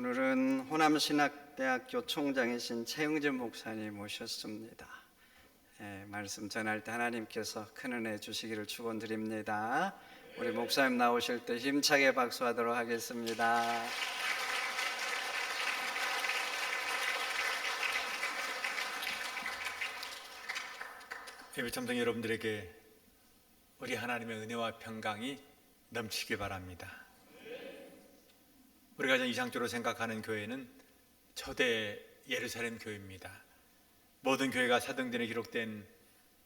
오늘은 호남신학대학교 총장이신 최영진 목사님 모셨습니다. 예, 말씀 전할 때 하나님께서 큰 은혜 주시기를 축원드립니다. 우리 목사님 나오실 때 힘차게 박수하도록 하겠습니다. 예배 참석 여러분들에게 우리 하나님의 은혜와 평강이 넘치길 바랍니다. 우리가 가장 이상적으로 생각하는 교회는 초대 예루살렘 교회입니다. 모든 교회가 사도행전에 기록된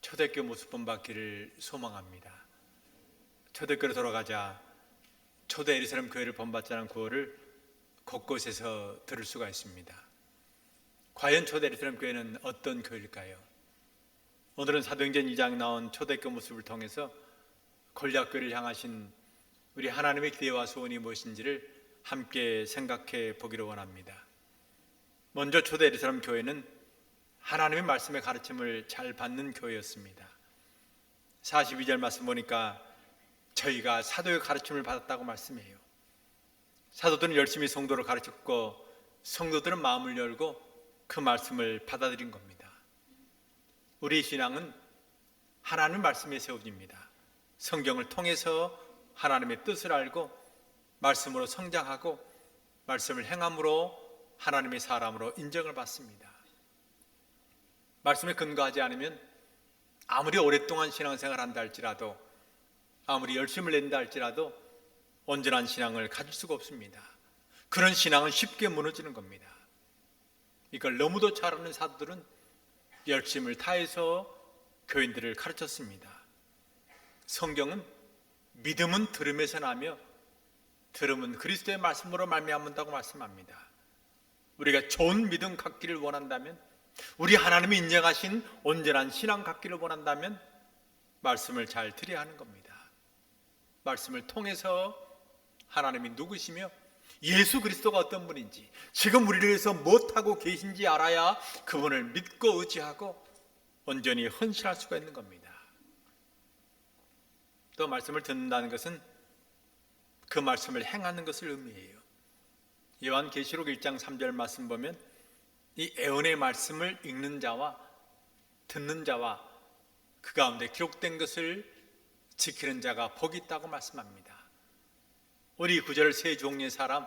초대교 모습 본 받기를 소망합니다. 초대교로 돌아가자 초대 예루살렘 교회를 본받자는 구호를 곳곳에서 들을 수가 있습니다. 과연 초대 예루살렘 교회는 어떤 교회일까요? 오늘은 사도행전 2장 나온 초대교 모습을 통해서 권략교를 향하신 우리 하나님의 기대와 소원이 무엇인지를 함께 생각해 보기를 원합니다. 먼저 초대 예루살렘 교회는 하나님의 말씀의 가르침을 잘 받는 교회였습니다. 42절 말씀 보니까 저희가 사도의 가르침을 받았다고 말씀해요. 사도들은 열심히 성도를 가르쳤고 성도들은 마음을 열고 그 말씀을 받아들인 겁니다. 우리 신앙은 하나님 말씀에 세워집니다. 성경을 통해서 하나님의 뜻을 알고 말씀으로 성장하고 말씀을 행함으로 하나님의 사람으로 인정을 받습니다. 말씀에 근거하지 않으면 아무리 오랫동안 신앙생활 한다 할지라도 아무리 열심을 낸다 할지라도 온전한 신앙을 가질 수가 없습니다. 그런 신앙은 쉽게 무너지는 겁니다. 이걸 너무도 잘 아는 사도들은 열심을 다해서 교인들을 가르쳤습니다. 성경은 믿음은 들음에서 나며 들음은 그리스도의 말씀으로 말미암는다고 말씀합니다. 우리가 좋은 믿음 갖기를 원한다면 우리 하나님이 인정하신 온전한 신앙 갖기를 원한다면 말씀을 잘 들여야 하는 겁니다. 말씀을 통해서 하나님이 누구시며 예수 그리스도가 어떤 분인지 지금 우리를 위해서 못하고 계신지 알아야 그분을 믿고 의지하고 온전히 헌신할 수가 있는 겁니다. 또 말씀을 듣는다는 것은 그 말씀을 행하는 것을 의미해요. 요한계시록 1장 3절 말씀 보면 이 애원의 말씀을 읽는 자와 듣는 자와 그 가운데 기록된 것을 지키는 자가 복이 있다고 말씀합니다. 우리 구절 세 종류의 사람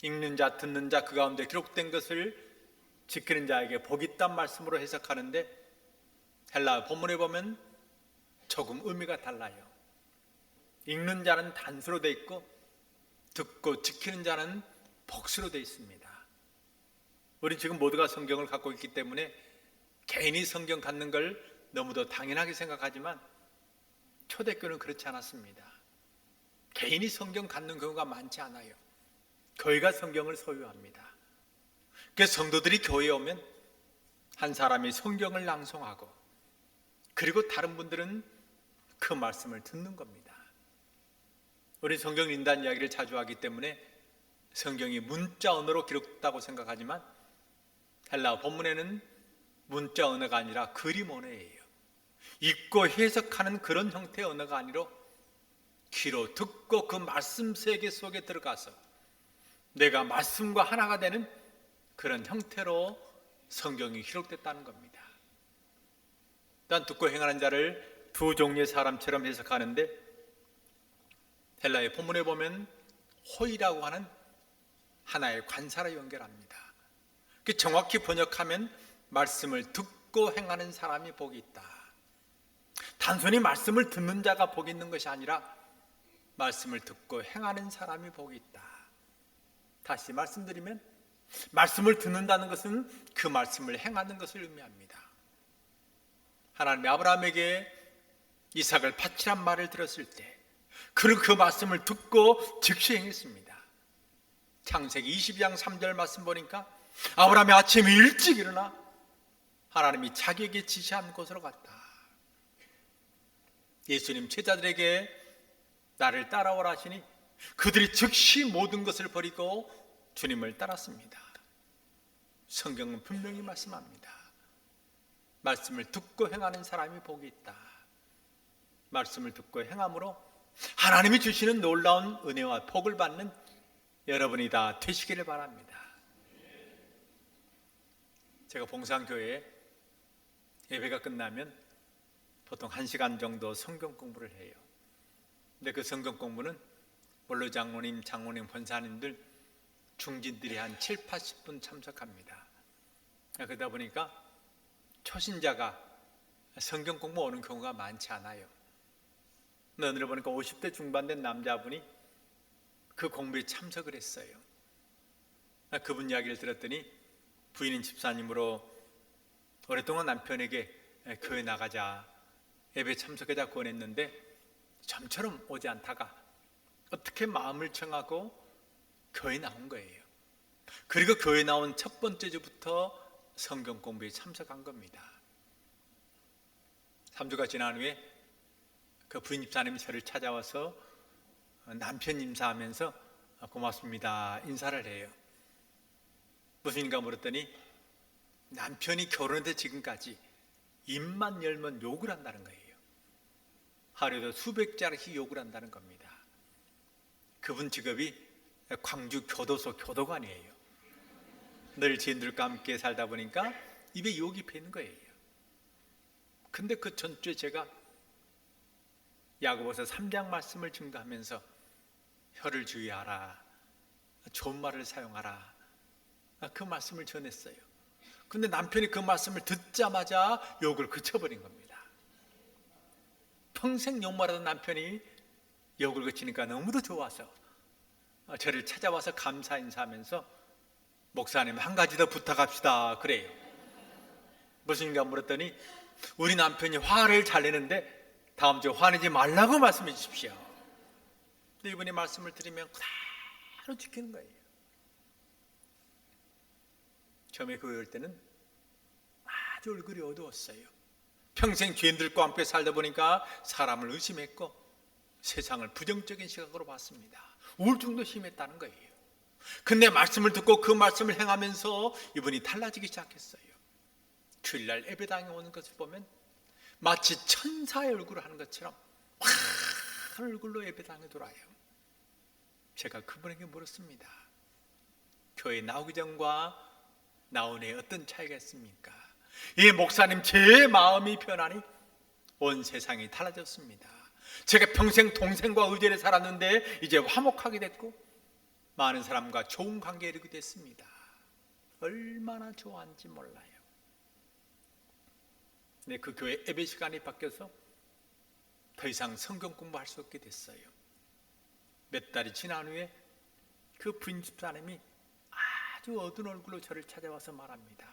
읽는 자, 듣는 자, 그 가운데 기록된 것을 지키는 자에게 복이 있단 말씀으로 해석하는데 헬라 본문에 보면 조금 의미가 달라요. 읽는 자는 단수로 돼 있고 듣고 지키는 자는 복수로 돼 있습니다. 우리 지금 모두가 성경을 갖고 있기 때문에 개인이 성경 갖는 걸 너무도 당연하게 생각하지만 초대교는 그렇지 않았습니다. 개인이 성경 갖는 경우가 많지 않아요. 교회가 성경을 소유합니다. 그래서 성도들이 교회에 오면 한 사람이 성경을 낭송하고 그리고 다른 분들은 그 말씀을 듣는 겁니다. 우리 성경 인단 이야기를 자주 하기 때문에 성경이 문자 언어로 기록됐다고 생각하지만 헬라 본문에는 문자 언어가 아니라 그림 언어예요. 읽고 해석하는 그런 형태의 언어가 아니라 귀로 듣고 그 말씀 세계 속에 들어가서 내가 말씀과 하나가 되는 그런 형태로 성경이 기록됐다는 겁니다. 일단 듣고 행하는 자를 두 종류의 사람처럼 해석하는데 헬라의 본문에 보면 호이라고 하는 하나의 관사로 연결합니다. 그 정확히 번역하면 말씀을 듣고 행하는 사람이 복이 있다. 단순히 말씀을 듣는 자가 복이 있는 것이 아니라 말씀을 듣고 행하는 사람이 복이 있다. 다시 말씀드리면 말씀을 듣는다는 것은 그 말씀을 행하는 것을 의미합니다. 하나님이 아브라함에게 이삭을 바치란 말을 들었을 때 그는 그 말씀을 듣고 즉시 행했습니다. 창세기 22장 3절 말씀 보니까 아브라함이 아침에 일찍 일어나 하나님이 자기에게 지시한 곳으로 갔다. 예수님 제자들에게 나를 따라오라 하시니 그들이 즉시 모든 것을 버리고 주님을 따랐습니다. 성경은 분명히 말씀합니다. 말씀을 듣고 행하는 사람이 복이 있다. 말씀을 듣고 행함으로 하나님이 주시는 놀라운 은혜와 복을 받는 여러분이 다 되시기를 바랍니다. 제가 봉상교회에 예배가 끝나면 보통 한 시간 정도 성경 공부를 해요. 근데 그 성경 공부는 원로 장로님, 장로님, 권사님들 중진들이 한 7, 80분 참석합니다. 그러다 보니까 초신자가 성경 공부 오는 경우가 많지 않아요. 근데 오늘 보니까 50대 중반 된 남자분이 그 공부에 참석을 했어요. 그분 이야기를 들었더니 부인인 집사님으로 오랫동안 남편에게 교회 나가자 예배 참석하자 권했는데 점처럼 오지 않다가 어떻게 마음을 청하고 교회 나온 거예요. 그리고 교회 나온 첫 번째 주부터 성경 공부에 참석한 겁니다. 3주가 지난 후에 그 부인 집사님이 저를 찾아와서 남편 인사하면서 고맙습니다 인사를 해요. 무슨 인가 물었더니 남편이 결혼했는데 지금까지 입만 열면 욕을 한다는 거예요. 하루에도 수백 자씩 욕을 한다는 겁니다. 그분 직업이 광주 교도소 교도관이에요. 늘 지인들과 함께 살다 보니까 입에 욕이 배는 거예요. 근데 그 전주에 제가 야고보서 3장 말씀을 증거하면서 혀를 주의하라. 좋은 말을 사용하라. 그 말씀을 전했어요. 근데 남편이 그 말씀을 듣자마자 욕을 그쳐버린 겁니다. 평생 욕말하던 남편이 욕을 그치니까 너무도 좋아서 저를 찾아와서 감사 인사하면서 목사님 한 가지 더 부탁합시다 그래요. 무슨가 물었더니 우리 남편이 화를 잘 내는데 다음 주에 화내지 말라고 말씀해 주십시오. 근데 이분이 말씀을 드리면 그대로 지키는 거예요. 처음에 교회 올 때는 아주 얼굴이 어두웠어요. 평생 죄인들과 함께 살다 보니까 사람을 의심했고 세상을 부정적인 시각으로 봤습니다. 우울증도 심했다는 거예요. 근데 말씀을 듣고 그 말씀을 행하면서 이분이 달라지기 시작했어요. 주일날 예배당에 오는 것을 보면 마치 천사의 얼굴을 하는 것처럼 환한 얼굴로 예배당에 돌아요. 제가 그분에게 물었습니다. 교회 나오기 전과 나온 후에 어떤 차이가 있습니까? 이 목사님 제 마음이 변하니 온 세상이 달라졌습니다. 제가 평생 동생과 의절에 살았는데 이제 화목하게 됐고 많은 사람과 좋은 관계에 이르게 됐습니다. 얼마나 좋아한지 몰라요. 근데 그 교회 예배 시간이 바뀌어서 더 이상 성경 공부할 수 없게 됐어요. 몇 달이 지난 후에 그 부인 집사님이 아주 어두운 얼굴로 저를 찾아와서 말합니다.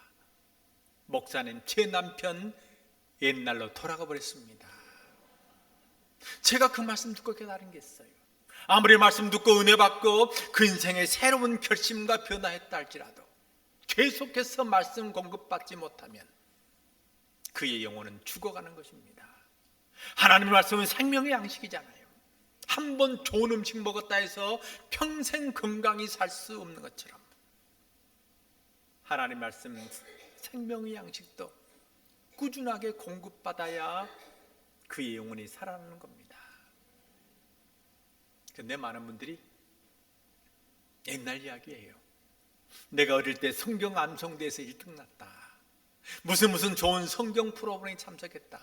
목사님, 제 남편 옛날로 돌아가 버렸습니다. 제가 그 말씀 듣고 깨달은 게 있어요. 아무리 말씀 듣고 은혜 받고 그 인생의 새로운 결심과 변화했다 할지라도 계속해서 말씀 공급받지 못하면 그의 영혼은 죽어가는 것입니다. 하나님의 말씀은 생명의 양식이잖아요. 한 번 좋은 음식 먹었다 해서 평생 건강히 살 수 없는 것처럼 하나님 말씀 생명의 양식도 꾸준하게 공급받아야 그의 영혼이 살아나는 겁니다. 근데 많은 분들이 옛날 이야기예요. 내가 어릴 때 성경 암송대에서 1등 났다. 무슨 무슨 좋은 성경 프로그램에 참석했다.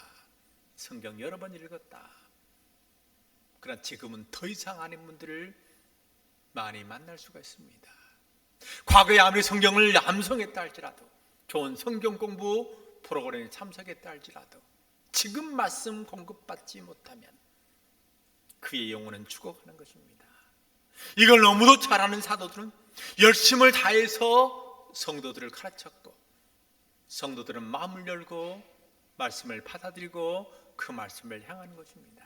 성경 여러 번 읽었다. 그러나 지금은 더 이상 아닌 분들을 많이 만날 수가 있습니다. 과거에 아무리 성경을 암송했다 할지라도 좋은 성경 공부 프로그램에 참석했다 할지라도 지금 말씀 공급받지 못하면 그의 영혼은 죽어가는 것입니다. 이걸 너무도 잘하는 사도들은 열심을 다해서 성도들을 가르쳤고 성도들은 마음을 열고 말씀을 받아들이고 그 말씀을 향하는 것입니다.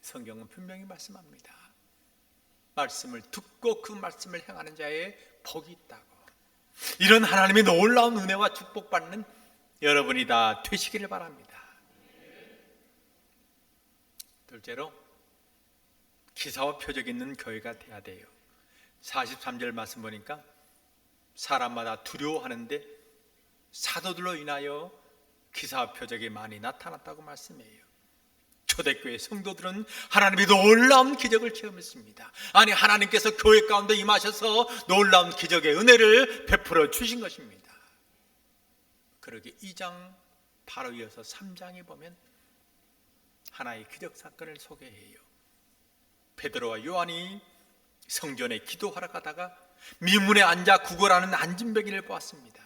성경은 분명히 말씀합니다. 말씀을 듣고 그 말씀을 행하는 자의 복이 있다고. 이런 하나님의 놀라운 은혜와 축복받는 여러분이 다 되시기를 바랍니다. 둘째로 기사와 표적 있는 교회가 돼야 돼요. 43절 말씀 보니까 사람마다 두려워하는데 사도들로 인하여 기사와 표적이 많이 나타났다고 말씀해요. 초대교회 성도들은 하나님의 놀라운 기적을 체험했습니다. 아니 하나님께서 교회 가운데 임하셔서 놀라운 기적의 은혜를 베풀어 주신 것입니다. 그러게 2장 바로 이어서 3장에 보면 하나의 기적 사건을 소개해요. 베드로와 요한이 성전에 기도하러 가다가 미문에 앉아 구걸하는 안진뱅이를 보았습니다.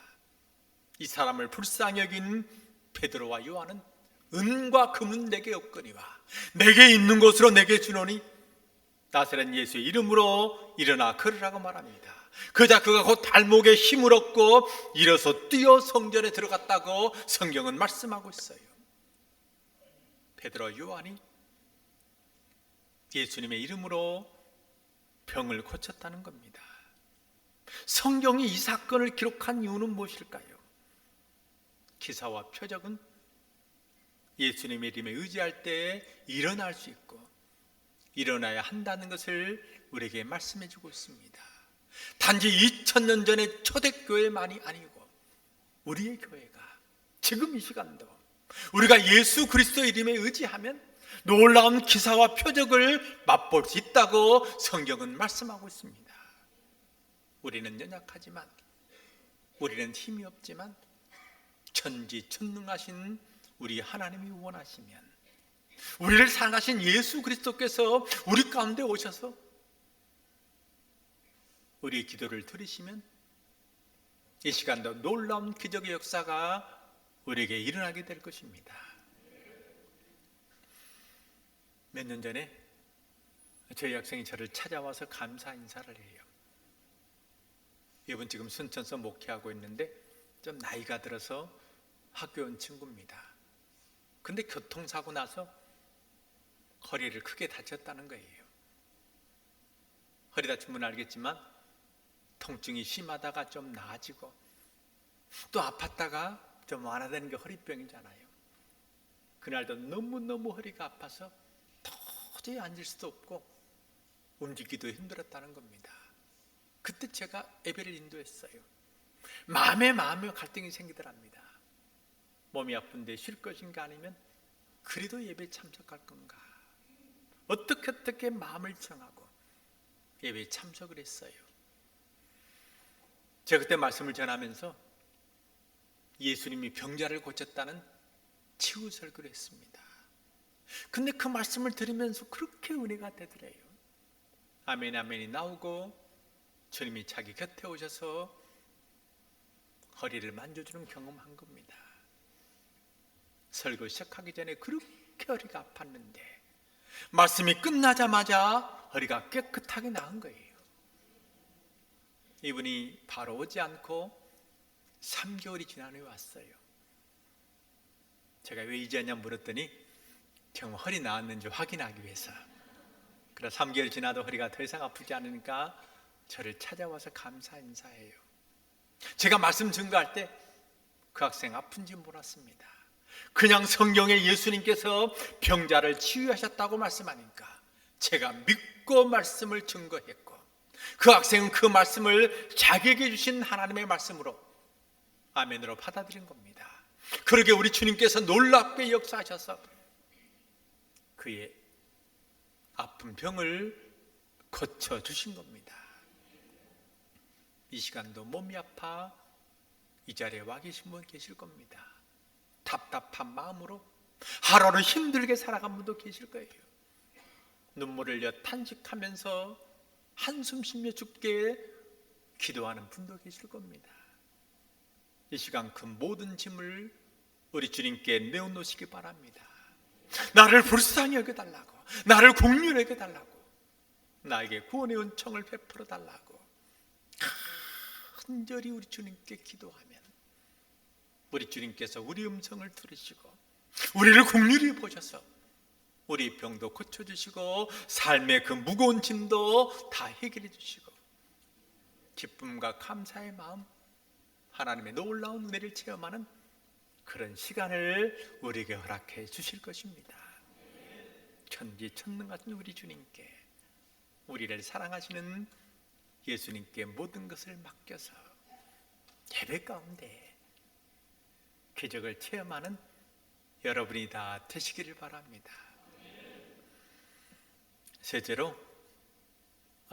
이 사람을 불쌍히 여긴 베드로와 요한은 은과 금은 내게 없거니와 내게 있는 것으로 내게 주노니 나사렛 예수의 이름으로 일어나 걸으라고 말합니다. 그자 그가 곧 발목에 힘을 얻고 일어서 뛰어 성전에 들어갔다고 성경은 말씀하고 있어요. 베드로 요한이 예수님의 이름으로 병을 고쳤다는 겁니다. 성경이 이 사건을 기록한 이유는 무엇일까요? 기사와 표적은 예수님의 이름에 의지할 때 일어날 수 있고 일어나야 한다는 것을 우리에게 말씀해 주고 있습니다. 단지 2000년 전의 초대교회만이 아니고 우리의 교회가 지금 이 시간도 우리가 예수 그리스도 이름에 의지하면 놀라운 기사와 표적을 맛볼 수 있다고 성경은 말씀하고 있습니다. 우리는 연약하지만 우리는 힘이 없지만 천지 천능하신 우리 하나님이 원하시면 우리를 사랑하신 예수 그리스도께서 우리 가운데 오셔서 우리의 기도를 들으시면 이 시간도 놀라운 기적의 역사가 우리에게 일어나게 될 것입니다. 몇 년 전에 저희 학생이 저를 찾아와서 감사 인사를 해요. 이분 지금 순천서 목회하고 있는데 좀 나이가 들어서 학교 온 친구입니다. 근데 교통사고 나서 허리를 크게 다쳤다는 거예요. 허리 다친 분 알겠지만 통증이 심하다가 좀 나아지고 또 아팠다가 좀 완화되는 게 허리병이잖아요. 그날도 너무너무 허리가 아파서 도저히 앉을 수도 없고 움직이기도 힘들었다는 겁니다. 그때 제가 예배를 인도했어요. 마음에 마음에 갈등이 생기더랍니다. 몸이 아픈데 쉴 것인가 아니면 그래도 예배 참석할 건가? 어떻게 어떻게 마음을 정하고 예배에 참석을 했어요. 제가 그때 말씀을 전하면서 예수님이 병자를 고쳤다는 치유 설교를 했습니다. 근데 그 말씀을 들으면서 그렇게 은혜가 되더래요. 아멘 아멘이 나오고 주님이 자기 곁에 오셔서 허리를 만져주는 경험한 겁니다. 설교 시작하기 전에 그렇게 허리가 아팠는데 말씀이 끝나자마자 허리가 깨끗하게 나은 거예요. 이분이 바로 오지 않고 3개월이 지난 후에 왔어요. 제가 왜 이제 왔냐 물었더니 정말 허리 나았는지 확인하기 위해서. 그래 3개월 지나도 허리가 더 이상 아프지 않으니까 저를 찾아와서 감사 인사해요. 제가 말씀 증거할 때 그 학생 아픈지 몰랐습니다. 그냥 성경에 예수님께서 병자를 치유하셨다고 말씀하니까 제가 믿고 말씀을 증거했고 그 학생은 그 말씀을 자기에게 주신 하나님의 말씀으로 아멘으로 받아들인 겁니다. 그러게 우리 주님께서 놀랍게 역사하셔서 그의 아픈 병을 고쳐 주신 겁니다. 이 시간도 몸이 아파 이 자리에 와 계신 분 계실 겁니다. 답답한 마음으로 하루를 힘들게 살아간 분도 계실 거예요. 눈물을 흘려 탄식하면서 한숨 쉬며 죽게 기도하는 분도 계실 겁니다. 이 시간 그 모든 짐을 우리 주님께 내어놓으시기 바랍니다. 나를 불쌍히 여겨달라고, 나를 공률히 여겨달라고, 나에게 구원의 은총을 베풀어 달라고 간절히 우리 주님께 기도하면 우리 주님께서 우리 음성을 들으시고 우리를 공률히 보셔서 우리 병도 고쳐주시고 삶의 그 무거운 짐도 다 해결해 주시고 기쁨과 감사의 마음 하나님의 놀라운 은혜를 체험하는 그런 시간을 우리에게 허락해 주실 것입니다. 천지 천능하신 우리 주님께 우리를 사랑하시는 예수님께 모든 것을 맡겨서 예배 가운데 기적을 체험하는 여러분이 다 되시기를 바랍니다. 셋째로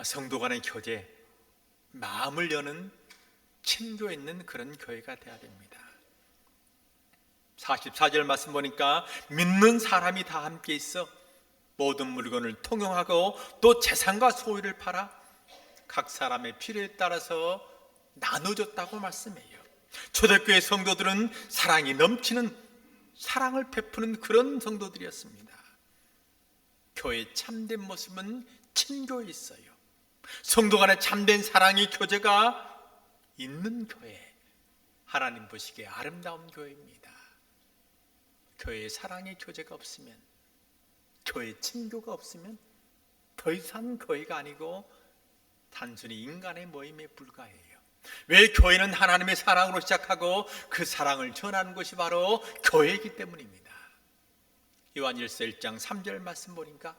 성도 간의 교제, 마음을 여는 친교 있는 그런 교회가 되어야 됩니다. 44절 말씀 보니까 믿는 사람이 다 함께 있어 모든 물건을 통용하고 또 재산과 소유를 팔아 각 사람의 필요에 따라서 나눠줬다고 말씀해요. 초대교회 성도들은 사랑이 넘치는 사랑을 베푸는 그런 성도들이었습니다. 교회의 참된 모습은 친교에 있어요. 성도 간의 참된 사랑의 교제가 있는 교회, 하나님 보시기에 아름다운 교회입니다. 교회에 사랑의 교제가 없으면, 교회 친교가 없으면 더 이상 교회가 아니고 단순히 인간의 모임에 불과해요. 왜 교회는 하나님의 사랑으로 시작하고 그 사랑을 전하는 것이 바로 교회이기 때문입니다. 요한일서 1장 3절 말씀 보니까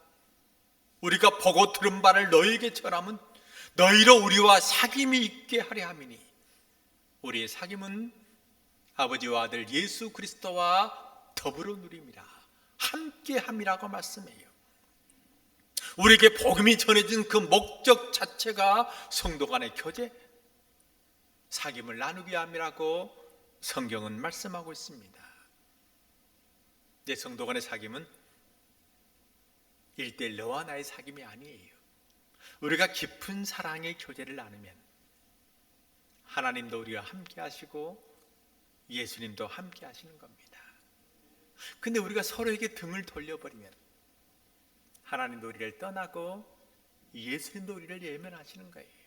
우리가 보고 들은 바를 너희에게 전함은 너희로 우리와 사귐이 있게 하려 함이니 우리의 사귐은 아버지와 아들 예수 그리스도와 더불어 누림이라 함께 함이라고 말씀해요. 우리에게 복음이 전해진 그 목적 자체가 성도 간의 교제, 사귐을 나누게 함이라고 성경은 말씀하고 있습니다. 내 성도 간의 사귐은 일대 너와 나의 사귐이 아니에요. 우리가 깊은 사랑의 교제를 나누면 하나님도 우리와 함께 하시고 예수님도 함께 하시는 겁니다. 근데 우리가 서로에게 등을 돌려버리면 하나님도 우리를 떠나고 예수님도 우리를 예면하시는 거예요.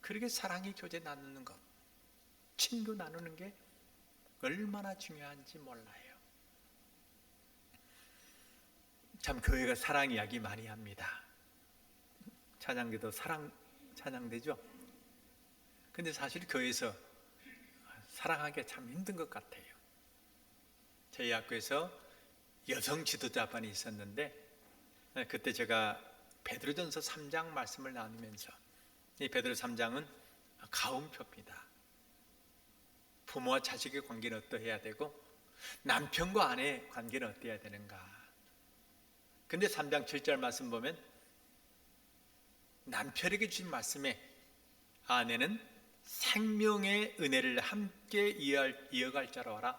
그렇게 사랑의 교제 나누는 것, 친구 나누는 게 얼마나 중요한지 몰라요. 참 교회가 사랑 이야기 많이 합니다. 찬양대도 사랑 찬양되죠. 근데 사실 교회에서 사랑하기가 참 힘든 것 같아요. 저희 학교에서 여성 지도자반이 있었는데 그때 제가 베드로전서 3장 말씀을 나누면서 이 베드로 3장은 가움표입니다. 부모와 자식의 관계는 어떠해야 되고 남편과 아내의 관계는 어떠해야 되는가. 근데 3장 7절 말씀 보면 남편에게 주신 말씀에 아내는 생명의 은혜를 함께 이어갈, 이어갈 자로 하라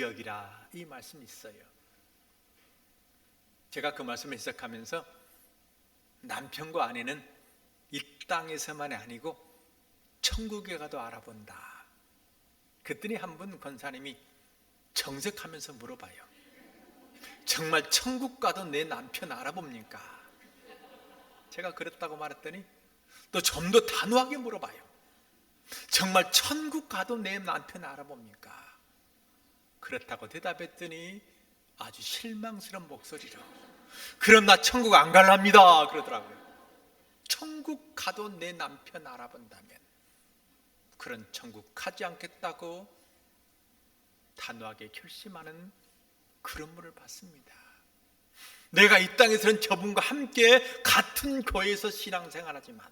여기라 이 말씀이 있어요. 제가 그 말씀을 해석하면서 남편과 아내는 이 땅에서만이 아니고 천국에 가도 알아본다. 그랬더니 한 분 권사님이 정색하면서 물어봐요. 정말 천국 가도 내 남편 알아봅니까? 제가 그랬다고 말했더니 또 좀 더 단호하게 물어봐요. 정말 천국 가도 내 남편 알아봅니까? 그렇다고 대답했더니 아주 실망스러운 목소리로 그럼 나 천국 안 갈랍니다 그러더라고요. 천국 가도 내 남편 알아본다면 그런 천국 가지 않겠다고 단호하게 결심하는 그런 분을 봤습니다. 내가 이 땅에서는 저분과 함께 같은 교회에서 신앙생활하지만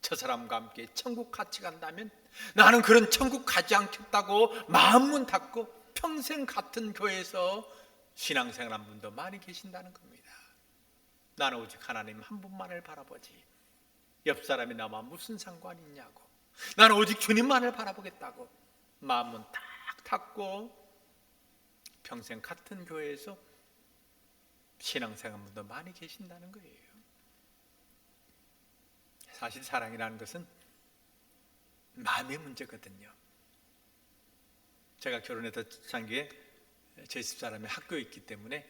저 사람과 함께 천국 같이 간다면 나는 그런 천국 가지 않겠다고 마음문 닫고 평생 같은 교회에서 신앙생활 한 분도 많이 계신다는 겁니다. 나는 오직 하나님 한 분만을 바라보지 옆 사람이 나와 무슨 상관이 있냐고 나는 오직 주님만을 바라보겠다고 마음문 딱 닫고 평생 같은 교회에서 신앙생활 분도 많이 계신다는 거예요. 사실 사랑이라는 것은 마음의 문제거든요. 제가 결혼해서 장기에 제 집사람이 학교에 있기 때문에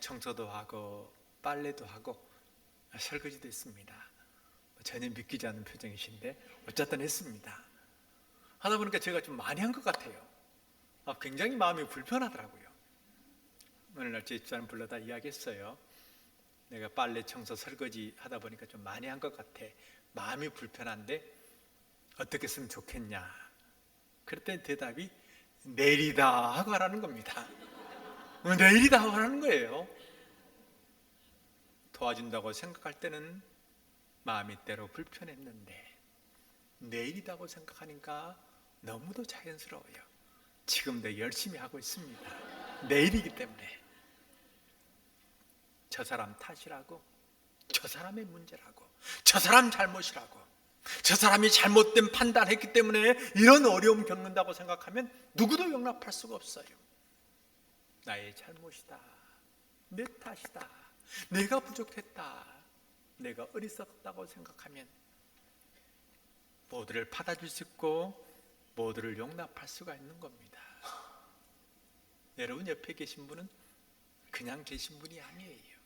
청소도 하고 빨래도 하고 설거지도 했습니다. 전혀 믿기지 않는 표정이신데 어쨌든 했습니다. 하다 보니까 제가 좀 많이 한 것 같아요. 아, 굉장히 마음이 불편하더라고요. 어느 날제 집사람 불러다 이야기했어요. 내가 빨래, 청소, 설거지 하다 보니까 좀 많이 한 것 같아. 마음이 불편한데 어떻게 했으면 좋겠냐. 그랬더니 대답이 내일이다 하고 하라는 겁니다. 어, 내일이다 하고 하라는 거예요. 도와준다고 생각할 때는 마음이 때로 불편했는데 내일이라고 생각하니까 너무도 자연스러워요. 지금도 열심히 하고 있습니다. 내일이기 때문에. 저 사람 탓이라고, 저 사람의 문제라고, 저 사람 잘못이라고, 저 사람이 잘못된 판단했기 때문에 이런 어려움 겪는다고 생각하면 누구도 용납할 수가 없어요. 나의 잘못이다. 내 탓이다. 내가 부족했다. 내가 어리석다고 생각하면 모두를 받아줄 수 있고 모두를 용납할 수가 있는 겁니다. 여러분 옆에 계신 분은 그냥 계신 분이 아니에요.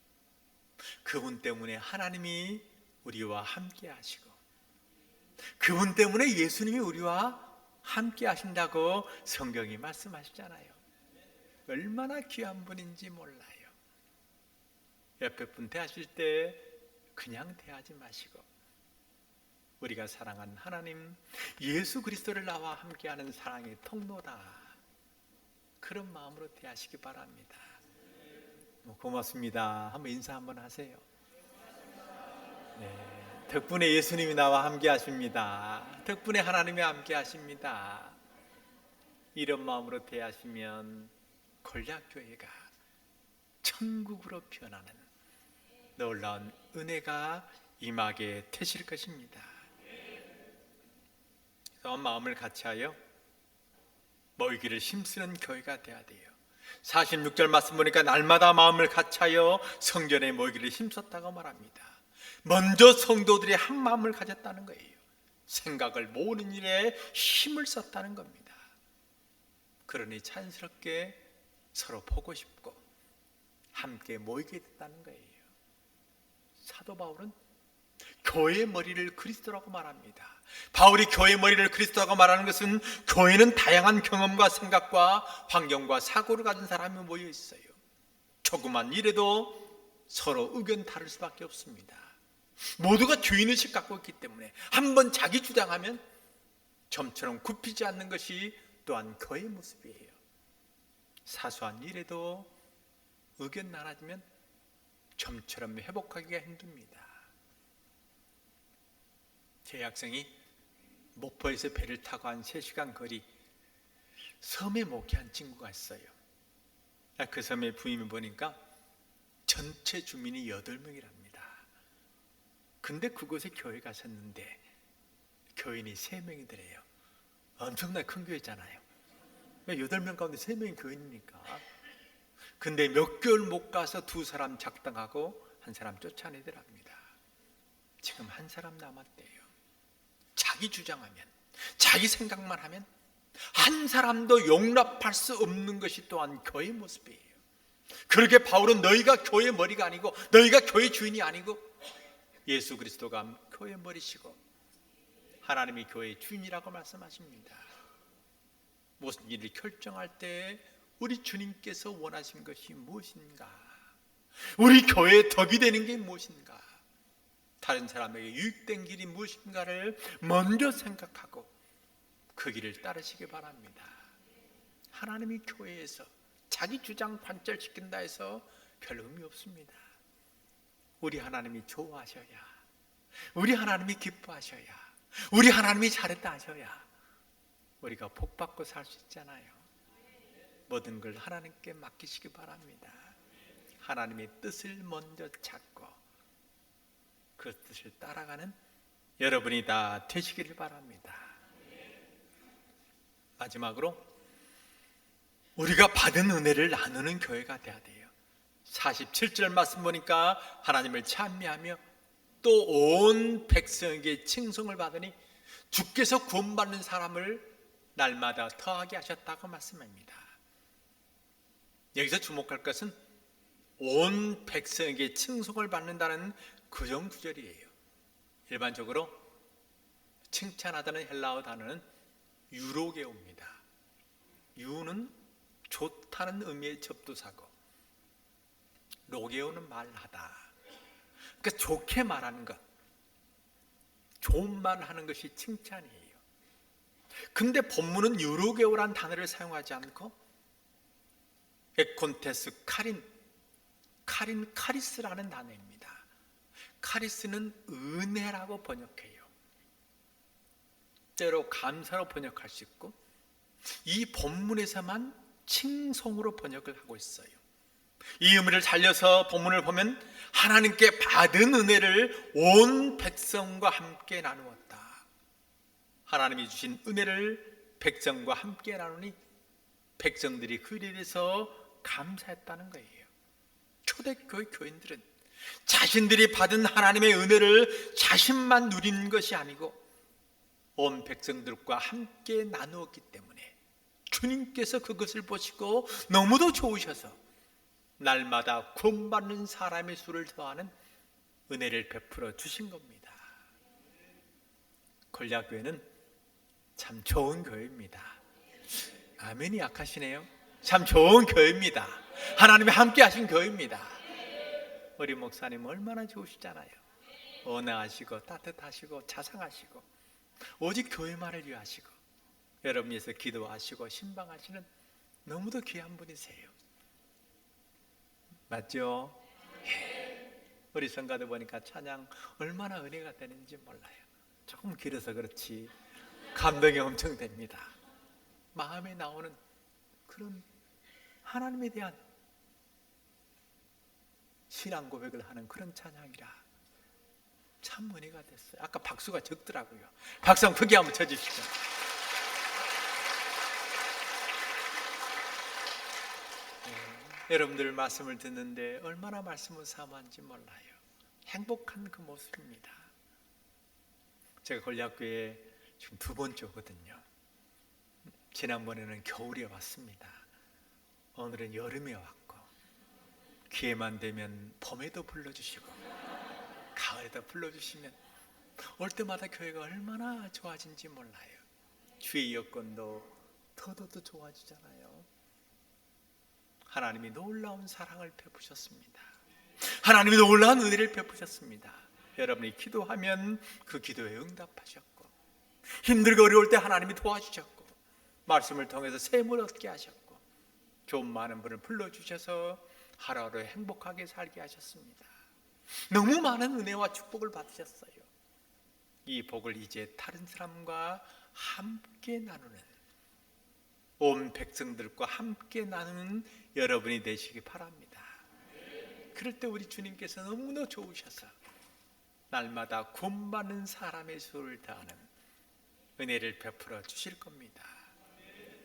그분 때문에 하나님이 우리와 함께 하시고 그분 때문에 예수님이 우리와 함께 하신다고 성경이 말씀하시잖아요. 얼마나 귀한 분인지 몰라요. 옆에 분 대하실 때 그냥 대하지 마시고 우리가 사랑한 하나님 예수 그리스도를 나와 함께하는 사랑의 통로다. 그런 마음으로 대하시기 바랍니다. 뭐 고맙습니다. 한번 인사 한번 하세요. 네, 덕분에 예수님이 나와 함께 하십니다. 덕분에 하나님이 함께 하십니다. 이런 마음으로 대하시면 골략교회가 천국으로 변하는 놀라운 은혜가 임하게 되실 것입니다. 그래서 마음을 같이하여 모이기를 힘쓰는 교회가 되어야 돼요. 46절 말씀 보니까 날마다 마음을 같이하여 성전에 모이기를 힘썼다고 말합니다. 먼저 성도들이 한 마음을 가졌다는 거예요. 생각을 모으는 일에 힘을 썼다는 겁니다. 그러니 자연스럽게 서로 보고 싶고 함께 모이게 됐다는 거예요. 사도 바울은 교회의 머리를 그리스도라고 말합니다. 바울이 교회의 머리를 그리스도라고 말하는 것은 교회는 다양한 경험과 생각과 환경과 사고를 가진 사람이 모여 있어요. 조그만 일에도 서로 의견 다를 수밖에 없습니다. 모두가 주인의식 갖고 있기 때문에 한 번 자기 주장하면 점처럼 굽히지 않는 것이 또한 교회의 모습이에요. 사소한 일에도 의견 나눠지면 점처럼 회복하기가 힘듭니다. 제 학생이 목포에서 배를 타고 한 3시간 거리 섬에 목회한 친구가 있어요. 그 섬의 부임을 보니까 전체 주민이 8명이랍니다. 근데 그곳에 교회 가셨는데 교인이 3명이더래요. 엄청나게 큰 교회잖아요. 8명 가운데 3명이 교인이니까. 근데 몇 개월 못 가서 두 사람 작당하고 한 사람 쫓아내더랍니다. 지금 한 사람 남았대요. 자기 주장하면, 자기 생각만 하면 한 사람도 용납할 수 없는 것이 또한 교회의 모습이에요. 그렇게 바울은 너희가 교회의 머리가 아니고 너희가 교회 주인이 아니고 예수 그리스도가 교회의 머리시고 하나님이 교회의 주인이라고 말씀하십니다. 무슨 일을 결정할 때 우리 주님께서 원하신 것이 무엇인가? 우리 교회의 덕이 되는 게 무엇인가? 다른 사람에게 유익된 길이 무엇인가를 먼저 생각하고 그 길을 따르시기 바랍니다. 하나님이 교회에서 자기 주장 관철시킨다 해서 별 의미 없습니다. 우리 하나님이 좋아하셔야, 우리 하나님이 기뻐하셔야, 우리 하나님이 잘했다 하셔야 우리가 복 받고 살 수 있잖아요. 모든 걸 하나님께 맡기시기 바랍니다. 하나님의 뜻을 먼저 찾고 그 뜻을 따라가는 여러분이 다 되시기를 바랍니다. 마지막으로 우리가 받은 은혜를 나누는 교회가 돼야 돼요. 47절 말씀 보니까 하나님을 찬미하며 또 온 백성에게 칭송을 받으니 주께서 구원받는 사람을 날마다 더하게 하셨다고 말씀합니다. 여기서 주목할 것은 온 백성에게 칭송을 받는다는 그정 구절이에요. 일반적으로 칭찬하다는 헬라어 단어는 유로게오입니다. 유는 좋다는 의미의 접두사고 로게오는 말하다. 그러니까 좋게 말하는 것, 좋은 말 하는 것이 칭찬이에요. 근데 본문은 유로게오란 단어를 사용하지 않고 에콘테스 카린, 카린 카리스라는 단어입니다. 카리스는 은혜라고 번역해요. 때로 감사로 번역할 수 있고 이 본문에서만 칭송으로 번역을 하고 있어요. 이 의미를 살려서 본문을 보면 하나님께 받은 은혜를 온 백성과 함께 나누었다. 하나님이 주신 은혜를 백성과 함께 나누니 백성들이 그 일에 대해서 감사했다는 거예요. 초대교회 교인들은 자신들이 받은 하나님의 은혜를 자신만 누리는 것이 아니고 온 백성들과 함께 나누었기 때문에 주님께서 그것을 보시고 너무도 좋으셔서 날마다 구원받는 사람의 수를 더하는 은혜를 베풀어 주신 겁니다. 권략교회는 참 좋은 교회입니다. 아멘이 약하시네요. 참 좋은 교회입니다. 하나님이 함께 하신 교회입니다. 우리 목사님 얼마나 좋으시잖아요. 온화하시고 따뜻하시고 자상하시고 오직 교회만을 위하시고 여러분 위해서 기도하시고 신방하시는 너무도 귀한 분이세요. 맞죠? 예. 우리 성가대 보니까 찬양 얼마나 은혜가 되는지 몰라요. 조금 길어서 그렇지 감동이 엄청 됩니다. 마음에 나오는 그런 하나님에 대한 신앙 고백을 하는 그런 찬양이라 참 은혜가 됐어요. 아까 박수가 적더라고요. 박수 한번 크게 한번 쳐주시죠. 여러분들 말씀을 듣는데 얼마나 말씀을 사모한지 몰라요. 행복한 그 모습입니다. 제가 권리학교에 지금 두 번째 오거든요. 지난번에는 겨울에 왔습니다. 오늘은 여름에 왔고 기회만 되면 봄에도 불러주시고 가을에도 불러주시면 올 때마다 교회가 얼마나 좋아진지 몰라요. 주의 여건도 더더더 좋아지잖아요. 하나님이 놀라운 사랑을 베푸셨습니다. 하나님이 놀라운 은혜를 베푸셨습니다. 여러분이 기도하면 그 기도에 응답하셨고 힘들고 어려울 때 하나님이 도와주셨고 말씀을 통해서 샘을 얻게 하셨고 좋은 많은 분을 불러주셔서 하루하루 행복하게 살게 하셨습니다. 너무 많은 은혜와 축복을 받으셨어요. 이 복을 이제 다른 사람과 함께 나누는 온 백성들과 함께 나누는 여러분이 되시기 바랍니다. 그럴 때 우리 주님께서 너무나 좋으셔서 날마다 구원받는 사람의 수를 다하는 은혜를 베풀어 주실 겁니다.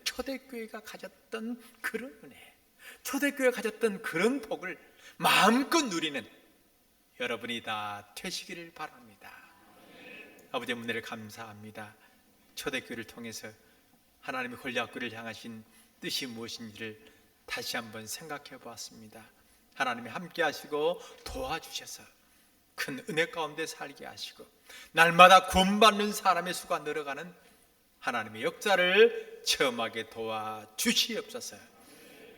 초대교회가 가졌던 그런 은혜, 초대교회가 가졌던 그런 복을 마음껏 누리는 여러분이 다 되시기를 바랍니다. 아버지의 은혜를 감사합니다. 초대교회를 통해서 하나님의 권리학교를 향하신 뜻이 무엇인지를 다시 한번 생각해 보았습니다. 하나님이 함께 하시고 도와주셔서 큰 은혜 가운데 살게 하시고 날마다 구원받는 사람의 수가 늘어가는 하나님의 역사를 체험하게 도와 주시옵소서.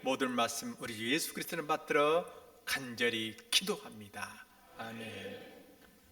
모든 말씀 우리 예수 그리스도를 받들어 간절히 기도합니다. 아멘.